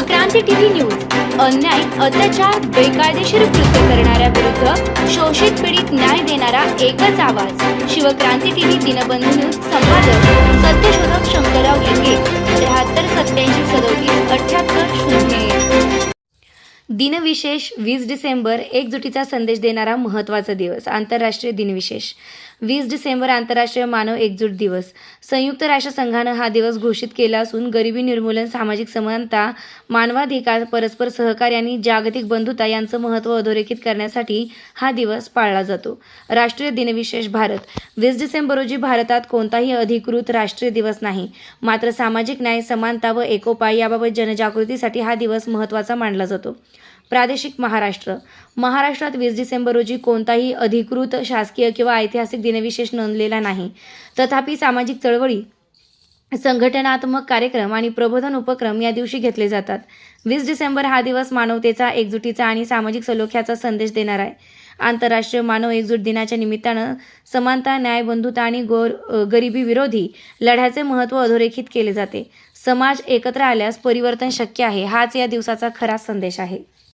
क्रांती TV news. अन्याय अत्याचार बेकायदेशीर कृत्य करणाऱ्या विरुद्ध शोषित पीडित न्याय देणारा एकच आवाज. शिवक्रांती टीव्ही दिनबंधू न्यूज संपादक सत्यशोधक शंकरराव लिंगे त्र्याहत्तर सत्याऐंशी सदोतीस अठ्याहत्तर शून्य दिनविशेष वीस डिसेंबर एकजुटीचा संदेश देणारा महत्त्वाचा दिवस आंतरराष्ट्रीय दिनविशेष. वीस डिसेंबर आंतरराष्ट्रीय मानव एकजूट दिवस. संयुक्त राष्ट्रसंघानं हा दिवस घोषित केला असून गरिबी निर्मूलन सामाजिक समानता मानवाधिकार परस्पर सहकार्य आणि जागतिक बंधुता यांचं महत्त्व अधोरेखित करण्यासाठी हा दिवस पाळला जातो. राष्ट्रीय दिनविशेष भारत. वीस डिसेंबर रोजी भारतात कोणताही अधिकृत राष्ट्रीय दिवस नाही. मात्र सामाजिक न्याय समानता व एकोपा याबाबत जनजागृतीसाठी हा दिवस महत्त्वाचा मानला जातो. प्रादेशिक महाराष्ट्र. महाराष्ट्रात वीस डिसेंबर रोजी कोणताही अधिकृत शासकीय किंवा ऐतिहासिक दिनविशेष नोंदलेला नाही. तथापि सामाजिक चळवळी संघटनात्मक कार्यक्रम आणि प्रबोधन उपक्रम या दिवशी घेतले जातात. वीस डिसेंबर हा दिवस मानवतेचा एकजुटीचा आणि सामाजिक सलोख्याचा संदेश देणार आहे. आंतरराष्ट्रीय मानव एकजूट दिनाच्या निमित्तानं समानता न्याय बंधुता आणि गोर गरिबी विरोधी लढ्याचे महत्त्व अधोरेखित केले जाते. समाज एकत्र आल्यास परिवर्तन शक्य आहे हाच या दिवसाचा खरा संदेश आहे.